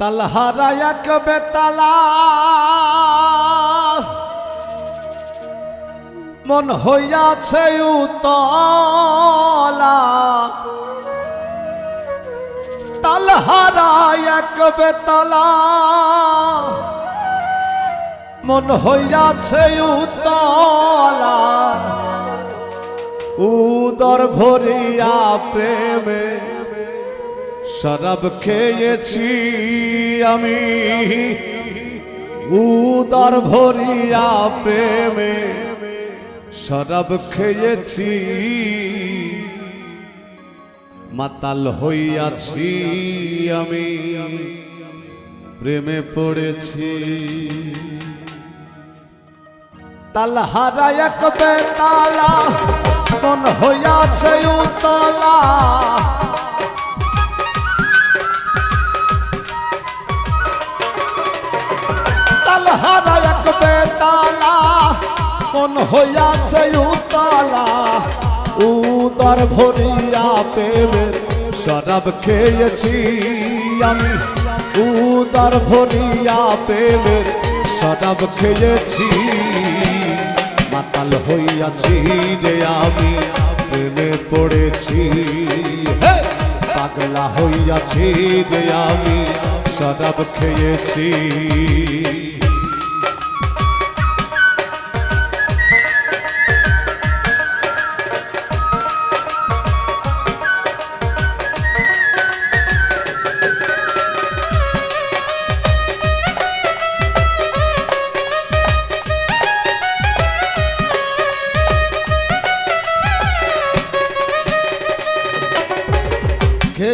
তালহারা এক বেতালা। মন হইয়াছে উতলা। তালহারা এক বেতালা। মন হইয়াছে উতলা। উদর ভরিয়া প্রেমে শরাব খেয়েছি আমি। উদর ভরিয়া প্রেমে শরাব খেয়েছি। মাতাল হইয়াছি আমি, প্রেমে পড়েছি। তালহারা এক বেতালা, মন হইয়াছে উতলা। বেতালা মন হইয়াছে উতলা। উদর ভরিয়া প্রেমের শরাব খেয়েছি আমি। উদর ভরিয়া প্রেমের শরাব খেয়েছি। মাতাল হইয়াছি রে আমি, প্রেমে পড়েছি! পাগলা হইয়াছি রে আমি, শরাব খেয়েছি।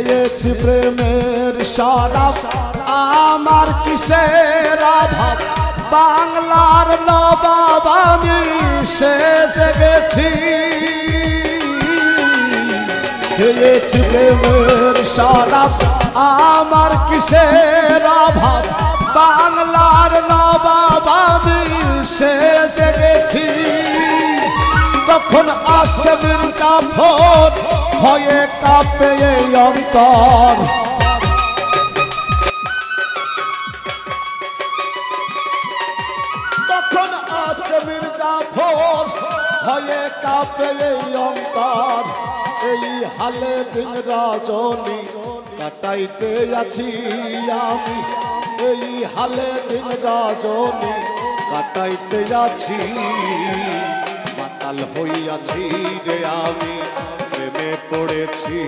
খেয়েছি প্রেমের শরাব আমার কিসের অভাব? বাংলার নবাব আমি সে জেগেছি। খেয়েছি প্রেমের শরাব আমার কিসের অভাব? বাংলার নবাব আমি সে জেগেছি। তখন আসে মির্জাফর ভয়ে কাঁপে কাঁপে এই অন্তর। এই হালে দিন রজনী কাটাইতে আছি আমি। এই হালে দিন রজনী কাটাইতে আছি। মাতাল হইয়াছি রে আমি প্রেমে পড়েছি!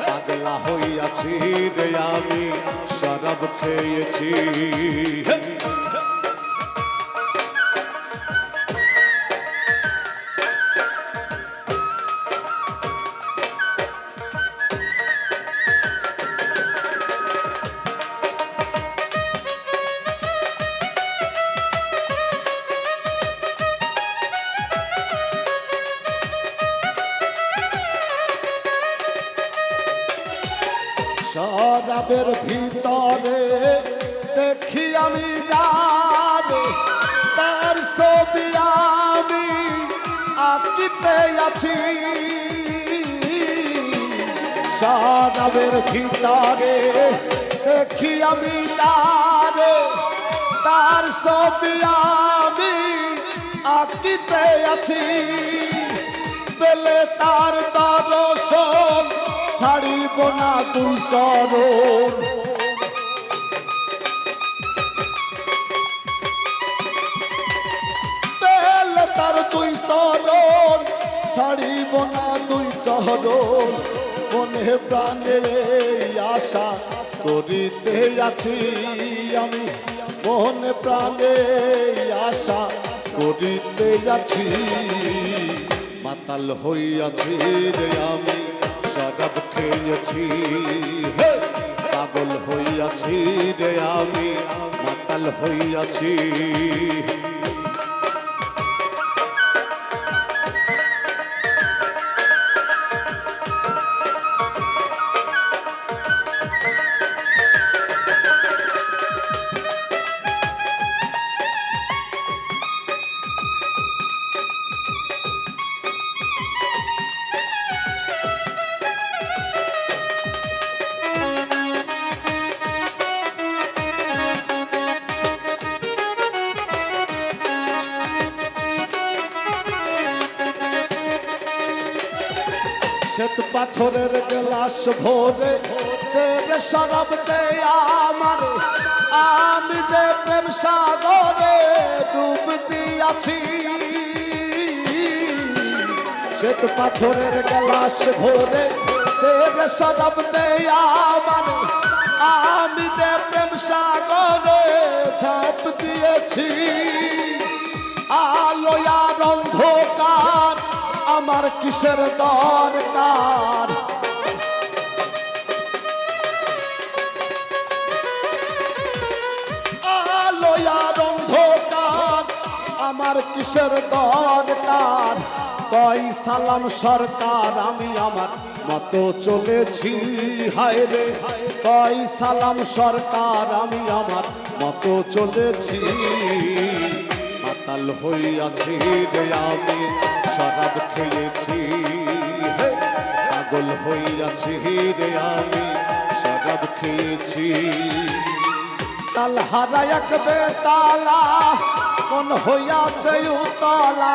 পাগলা হইয়াছি রে আমি শরাব খেয়েছি। হে! শরাবের ভিতরে দেখি আমি যাবে তার ছবি আমি আঁকিতে আছি। শরাবের ভিতরে দেখি আমি যাবে তার ছবি আমি আঁকিতে আছি। পেলে তার ছাড়িব না তার তুই চরণ, ছাড়িব না তুই চরণ। মনে প্রাণে আশা করিতে আছি আমি। মনে প্রাণে আশা করিতে আছি। মাতাল হইয়াছি রে আমি। শরাব খেয়েছি! পাগল হইয়াছি রে আমি মাতাল হইয়াছি শ্বেত পাথরের গ্লাস ভরে দেবে শরাব দে আমার। আমি যে প্রেম সাগরে ডুব দিয়াছি, শ্বেত পাথরের গ্লাস ভরে দেবে শরাব দে আমার। আমি যে প্রেম সাগরে ঝাঁপ দিয়েছি আমার কিসের দরকার? আলো অন্ধকার আমার কিসের দরকার? কই সালাম সরকার, আমি আমার মতো চলেছি। হায় রে, কই সালাম সরকার, আমি আমার মতো চলেছি। মাতাল হইয়াছি রে আমি। শরাব খেয়েছি। পাগল হইয়াছি রে আমি, শরাব খেয়েছি। তাল হারায়ক বেতালা মন হইয়াছে উতলা।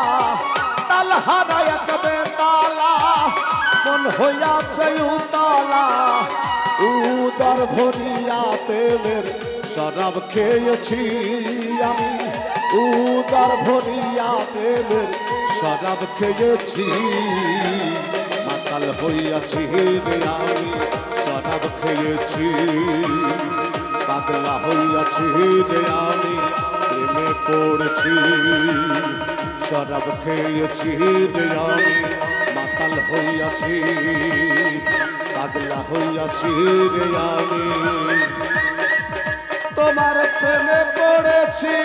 তাল হারায়ক বেতালা মন হইয়াছে উতলা। উদর ভরিয়া প্রেমের শরাব খেয়েছি আমি, উদর ভরিয়া প্রেমের শরাব খেয়েছি, মাতাল হইয়াছি আমি শরাব খেয়েছি, পাগলা হইয়াছি আমি প্রেমে পড়েছি, শরাব খেয়েছি আমি মাতাল হইয়াছি, পাগলা হইয়াছি আমি তোমার প্রেমে পড়েছি।